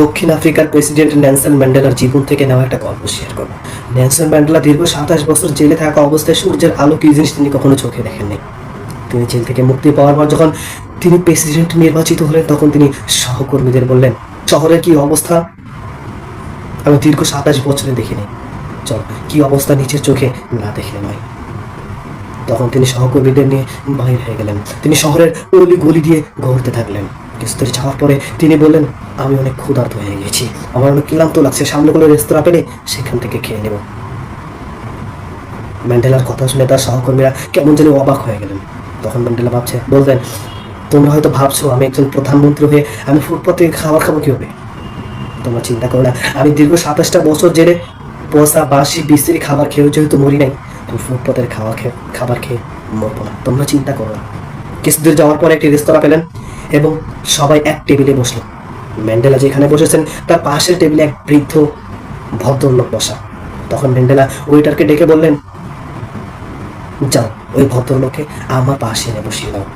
দক্ষিণ আফ্রিকার প্রেসিডেন্ট ন্যানসন ম্যান্ডেলার জীবন থেকে নেওয়া একটা গল্প শেয়ার করব। ন্যানসন ম্যান্ডেলা দীর্ঘ সাতাশ বছর জেলে থাকা অবস্থায় সূর্যের আলো কি জিনিস তিনি কখনো চোখে দেখেননি। তিনি জেল থেকে মুক্তি পাওয়ার পর যখন তিনি প্রেসিডেন্ট নির্বাচিত হলেন, তখন তিনি সহকর্মীদের বললেন, শহরের কি অবস্থা? আমি দীর্ঘ সাতাশ বছরে দেখিনি। চল, কি অবস্থা নিচের চোখে না দেখলে নয়। তখন তিনি সহকর্মীদের নিয়ে বাহির হয়ে গেলেন। তিনি শহরের অলি গলি দিয়ে ঘুরতে থাকলেন। কিছু দূর যাওয়ার পরে তিনি বললেন, আমি অনেক ক্ষুধার্ত হয়ে গেছি আমার অনেক ক্লান্ত লাগছে। সামনে কোনো রেস্তোরাঁ পেলে সেখান থেকে খেয়ে নেব। ম্যান্ডেলার কথা শুনে তার সহকর্মীরা কেমন যেন অবাক হয়ে গেলেন। তখন ম্যান্ডেলা ভাবছে, বলবেন, তোমরা হয়তো ভাবছ, আমি একজন প্রধানমন্ত্রী হয়ে আমি ফুটপাত খাবার খাব কি হবে তোমরা চিন্তা করো না, আমি দীর্ঘ সাতাশটা বছর জেলে পচা বাসি বিশ্রী খাবার খেয়েও যেহেতু মরি নাই ফুটপাতের খাওয়া খেয়ে, খাবার খেয়ে মরবো তোমরা চিন্তা করো না। কিছু দূর যাওয়ার পরে একটি রেস্তোরাঁ পেলেন এবং সবাই এক টেবিলে বসল ম্যান্ডেলা যেখানে বসেছেন, তার পাশের টেবিলে এক বৃদ্ধ ভদ্রলোক বসা। তখন ম্যান্ডেলা ওয়েটারকে ডেকে বললেন, যাও, ওই ভদ্রলোককে আমার পাশে এনে বসিয়ে দাও।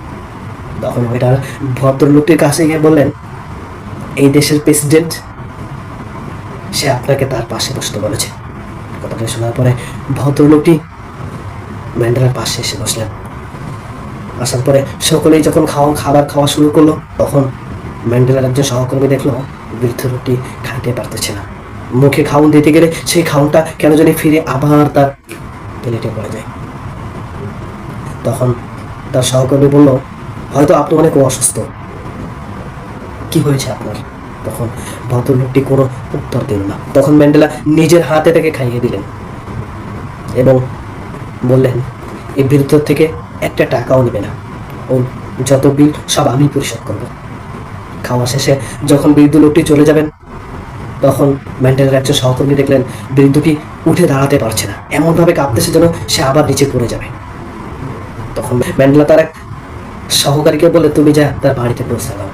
তখন ওয়েটার ভদ্রলোকটির কাছে গিয়ে বললেন, এই দেশের প্রেসিডেন্ট, সে আপনাকে তার পাশে বসতে বলেছে। কথাটা শোনার পরে ভদ্রলোকটি ম্যান্ডেলার পাশে এসে বসলেন। আসার পরে সকলেই যখন খাওয়া খাবার খাওয়া শুরু করল, তখন ম্যান্ডেলার একজন সহকর্মী দেখল, বৃদ্ধ লোকটি খাইতে পারতেছে না। মুখে খাউন দিতে গেলে সেই খাউনটা কেন জানি ফিরে আবার তার প্লেটে পড়ে যায়। তখন তার সহকর্মী বলল, হয়তো আপনি অনেক অসুস্থ। কি হয়েছে আপনার? তখন ভদ্রলোকটি কোনো উত্তর দিল না। তখন ম্যান্ডেলা নিজের হাতে থেকে খাইয়ে দিলেন এবং বললেন এই বিরুদ্ধ থেকে একটা টাকাও নেবে না। ও, যত বিল, সব আমি পরিশোধ করব। খাওয়া শেষে যখন বৃদ্ধ লোকটি চলে যাবেন, তখন ম্যান্ডেলার একজন সহকর্মী দেখলেন বৃদ্ধটি উঠে দাঁড়াতে পারছে না। এমনভাবে কাঁপতেছে যেন সে আবার নিচে পড়ে যাবে। তখন ম্যান্ডেলা তার এক সহকারীকে বলে তুমি যা, তার বাড়িতে পৌঁছে দাও।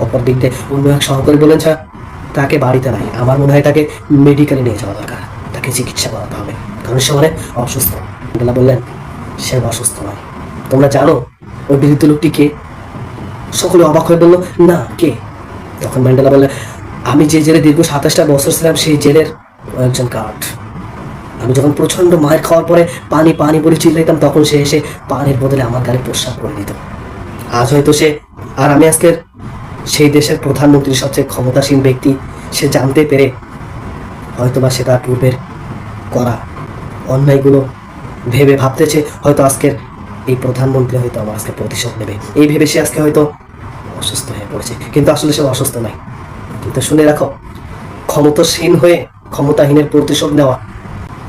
অপর দিক দিয়ে অন্য এক সহকারী বলেন স্যার, তাকে বাড়িতে নাই। আমার মনে হয় তাকে মেডিকেলে নিয়ে যাওয়া দরকার। তাকে চিকিৎসা করাতে হবে। কারণ সে অনেক অসুস্থ। ম্যান্ডেলা বললেন, সে অসুস্থ নয়। তোমরা জানো, ওই বৃদ্ধ লোকটি কে সকলে অবাক হয়ে বলল, না, কে? তখন ম্যান্ডেলা বললেন, আমি যে জেলে দীর্ঘ সাতাশটা বছর ছিলাম, সেই জেলের একজন গার্ড আমি যখন প্রচণ্ড মায়ের খাওয়ার পরে পানি পানি বলে চিল্লাইতাম, তখন সে এসে পানির বদলে আমার গাড়ি প্রস্রাব করে দিত আজ হয়তো সে, আর আমি আজকের সেই দেশের প্রধানমন্ত্রী সবচেয়ে ক্ষমতাসীন ব্যক্তি, সে জানতে পেরে হয়তোবা সে তার পূর্বের করা অন্যায়গুলো ভেবে ভাবতেছে, হয়তো আজকের এই প্রধানমন্ত্রী হয়তো আমার আজকে প্রতিশোধ নেবে। এই ভেবে সে আজকে হয়তো অসুস্থ হয়ে পড়েছে। কিন্তু আসলে সে অসুস্থ নাই কিন্তু শুনে রাখো, ক্ষমতাসীন হয়ে ক্ষমতাহীনের প্রতিশোধ নেওয়া,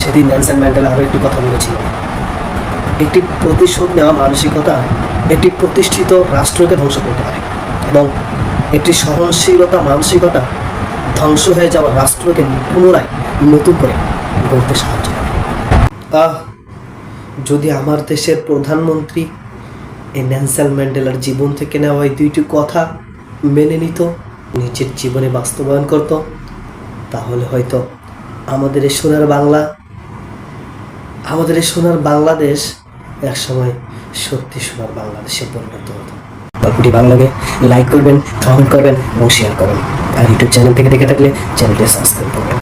সেদিন ন্যানসন ম্যান্ডেলা আরও একটি কথা বলেছিল। একটি প্রতিশোধ নেওয়া মানসিকতা একটি প্রতিষ্ঠিত রাষ্ট্রকে ধ্বংস করতে পারে এবং একটি সহনশীলতা মানসিকতা ধ্বংস হয়ে যাওয়া রাষ্ট্রকে পুনরায় নতুন করে গড়তে সাহায্য করে। আহ যদি আমার দেশের প্রধানমন্ত্রী এই ন্যানসেল ম্যান্ডেলার জীবন থেকে নেওয়া এই দুইটি কথা মেনে নিত, নিজের জীবনে বাস্তবায়ন করত, তাহলে হয়তো আমাদের এই সোনার বাংলা, আমাদের এই সোনার বাংলাদেশ একসময় সত্যি সোনার বাংলাদেশে পরিণত হতো। গল্পটি লাগে লাইক করবেন কমেন্ট করবেন এবং শেয়ার করবেন। আর ইউটিউব চ্যানেল থেকে দেখে থাকলে চ্যানেলটি সাবস্ক্রাইব করবেন।